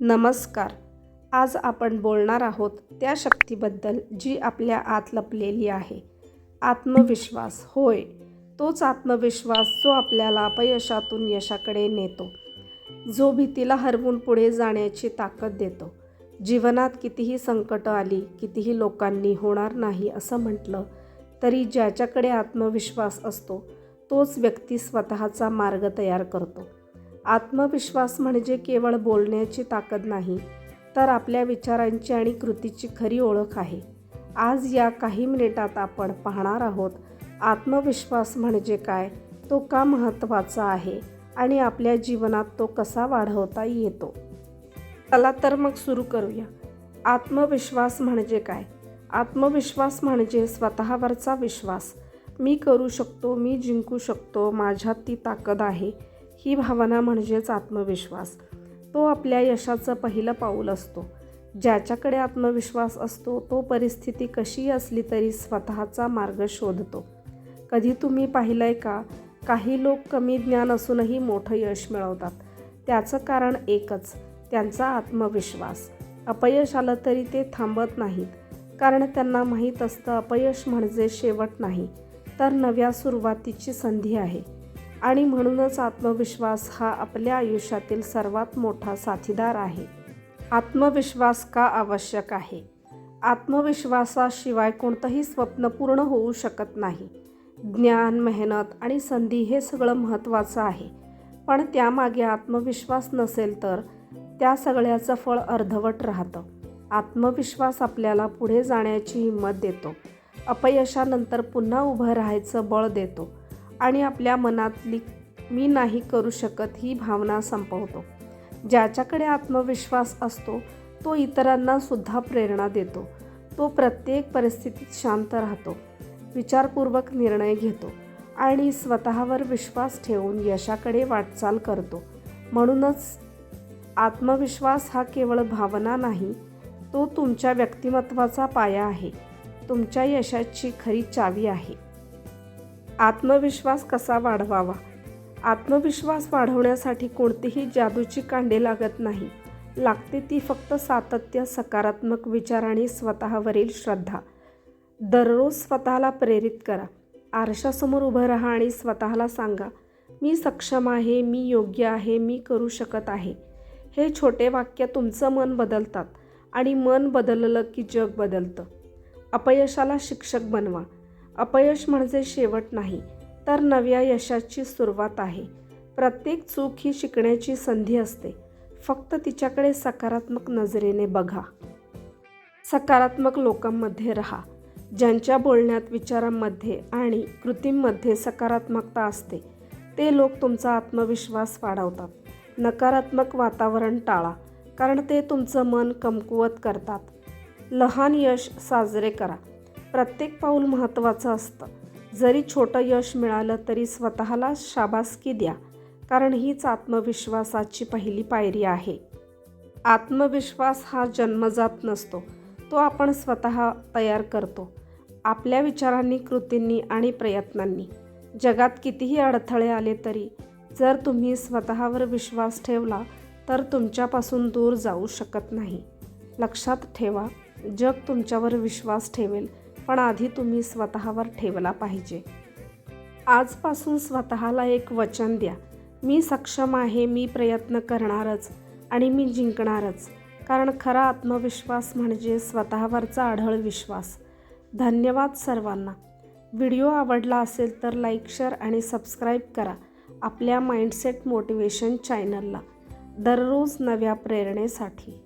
नमस्कार. आज आपण बोलणार आहोत त्या शक्तीबद्दल जी आपल्या आत लपलेली आहे. आत्मविश्वास. होय तोच आत्मविश्वास जो आपल्याला अपयशातून यशाकडे नेतो. जो भीतीला हरवून पुढे जाण्याची ताकद देतो. जीवनात कितीही संकटं आली कितीही लोकांनी होणार नाही असं म्हटलं तरी ज्याच्याकडे आत्मविश्वास असतो तोच व्यक्ती स्वतःचा मार्ग तयार करतो. आत्मविश्वास म्हणजे केवळ बोलण्याची ताकद नाही तर आपल्या विचारांची आणि कृतीची खरी ओळख आहे. आज या काही मिनिटात आपण पाहणार आहोत आत्मविश्वास म्हणजे काय तो का महत्त्वाचा आहे आणि आपल्या जीवनात तो कसा वाढवता येतो? चला तर मग सुरू करूया. आत्मविश्वास म्हणजे काय? आत्मविश्वास म्हणजे स्वतःवरचा विश्वास. मी करू शकतो मी जिंकू शकतो माझ्यात ती ताकद आहे. ही भावना म्हणजेच आत्मविश्वास. तो आपल्या यशाचं पहिलं पाऊल असतो. ज्याच्याकडे आत्मविश्वास असतो तो परिस्थिती कशी असली तरी स्वतःचा मार्ग शोधतो. कधी तुम्ही पाहिलं आहे का? काही लोक कमी ज्ञान असूनही मोठं यश मिळवतात. त्याचं कारण एकच त्यांचा आत्मविश्वास. अपयश आलं तरी ते थांबत नाहीत. कारण त्यांना माहीत असतं अपयश म्हणजे शेवट नाही. तर नव्या सुरुवातीची संधी आहे. आणि म्हणूनच आत्मविश्वास हा आपल्या आयुष्यातील सर्वात मोठा साथीदार आहे. आत्मविश्वास का आवश्यक आहे? आत्मविश्वासाशिवाय कोणतंही स्वप्न पूर्ण होऊ शकत नाही. ज्ञान मेहनत आणि संधी हे सगळं महत्त्वाचं आहे. पण त्यामागे आत्मविश्वास नसेल तर त्या सगळ्याचं फळ अर्धवट राहतं. आत्मविश्वास आपल्याला पुढे जाण्याची हिंमत देतो. अपयशानंतर पुन्हा उभं राहायचं बळ देतो. आणि आपल्या मनातली मी नाही करू शकत ही भावना संपवतो. ज्याच्याकडे आत्मविश्वास असतो तो इतरांना सुद्धा प्रेरणा देतो. तो प्रत्येक परिस्थितीत शांत राहतो विचारपूर्वक निर्णय घेतो आणि स्वतःवर विश्वास ठेवून यशाकडे वाटचाल करतो. म्हणूनच आत्मविश्वास हा केवळ भावना नाही तो तुमच्या व्यक्तिमत्वाचा पाया आहे. तुमच्या यशाची खरी चावी आहे. आत्मविश्वास कसा वाढवावा? आत्मविश्वास वाढवण्यासाठी कोणतीही जादूची कांडे लागत नाही. लागते ती फक्त सातत्य सकारात्मक विचार आणि स्वतःवरील श्रद्धा. दररोज स्वतःला प्रेरित करा. आरशासमोर उभं राहा आणि स्वतःला सांगा मी सक्षम आहे मी योग्य आहे मी करू शकत आहे. हे छोटे वाक्य तुमचं मन बदलतात आणि मन बदललं की जग बदलतं. अपयशाला शिक्षक बनवा. अपयश म्हणजे शेवट नाही तर नव्या यशाची सुरुवात आहे. प्रत्येक चूक ही शिकण्याची संधी असते. फक्त तिच्याकडे सकारात्मक नजरेने बघा. सकारात्मक लोकांमध्ये राहा. ज्यांच्या बोलण्यात विचारांमध्ये आणि कृतींमध्ये सकारात्मकता असते ते लोक तुमचा आत्मविश्वास वाढवतात. नकारात्मक वातावरण टाळा कारण ते तुमचं मन कमकुवत करतात. लहान यश साजरे करा. प्रत्येक पाऊल महत्त्वाचं असतं. जरी छोटं यश मिळालं तरी स्वतःला शाबासकी द्या कारण हीच आत्मविश्वासाची पहिली पायरी आहे. आत्मविश्वास हा जन्मजात नसतो तो आपण स्वतः तयार करतो. आपल्या विचारांनी कृतींनी आणि प्रयत्नांनी. जगात कितीही अडथळे आले तरी जर तुम्ही स्वतःवर विश्वास ठेवला तर तुमच्यापासून दूर जाऊ शकत नाही. लक्षात ठेवा जग तुमच्यावर विश्वास ठेवेल पण आधी तुम्ही स्वतःवर ठेवला पाहिजे. आजपासून स्वतःला एक वचन द्या. मी सक्षम आहे मी प्रयत्न करणारच आणि मी जिंकणारच. कारण खरा आत्मविश्वास म्हणजे स्वतःवरचा आढळ विश्वास. धन्यवाद सर्वांना. व्हिडिओ आवडला असेल तर लाईक शेअर आणि सबस्क्राईब करा आपल्या माइंडसेट मोटिवेशन चॅनलला. दररोज नव्या प्रेरणेसाठी.